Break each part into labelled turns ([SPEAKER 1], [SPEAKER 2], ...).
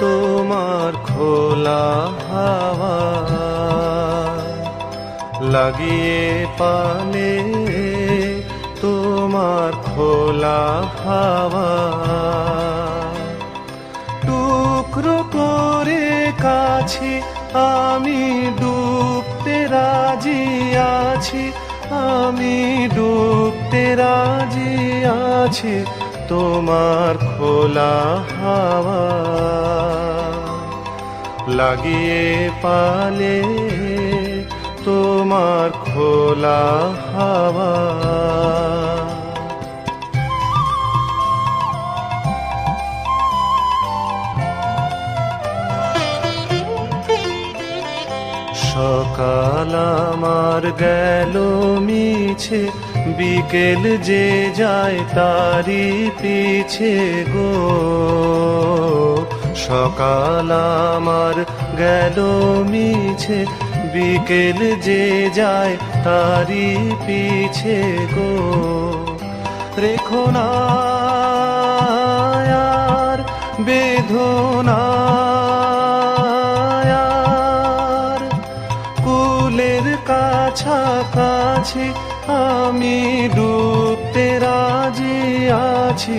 [SPEAKER 1] তোমার খোলা হাওয়া লাগিয়ে পানে তোমার খোলা হাওয়া। টুকরো করে কাছে আমি ডুবতে রাজি আছি, আমি ডুবতে রাজি আছি, তোমার খোলা হাওয়া। লাগিয়ে পালে তোমার খোলা হাওয়া। সকাল আমার গেল মিছে, বিকেল যে যায় তারি পিছে গো। সকাল আমার গেল মিছে, বিকেল যে যায় তারি পিছে গো। রেখো না বেদনা কুলের কাছাকাছি আমি ডুবতে রাজি আছি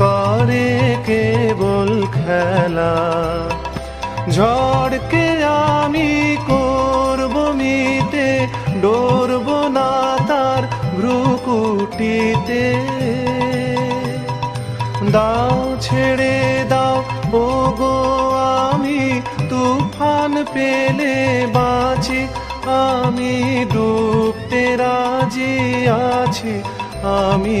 [SPEAKER 1] করে কেবল খেলা। ঝড়কে আমি করব মিতে ডরব না তার ভ্রুকুটিতে। দাও ছেড়ে দাও ও গো আমি, তুফান পেলে বাঁচি। আমি ডুবতে রাজি আছি, আমি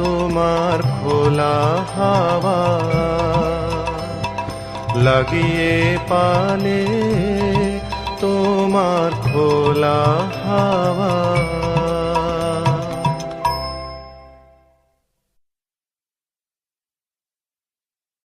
[SPEAKER 1] তোমার খোলা হাওয়া লাগিয়ে পানে তোমার খোলা হাওয়া।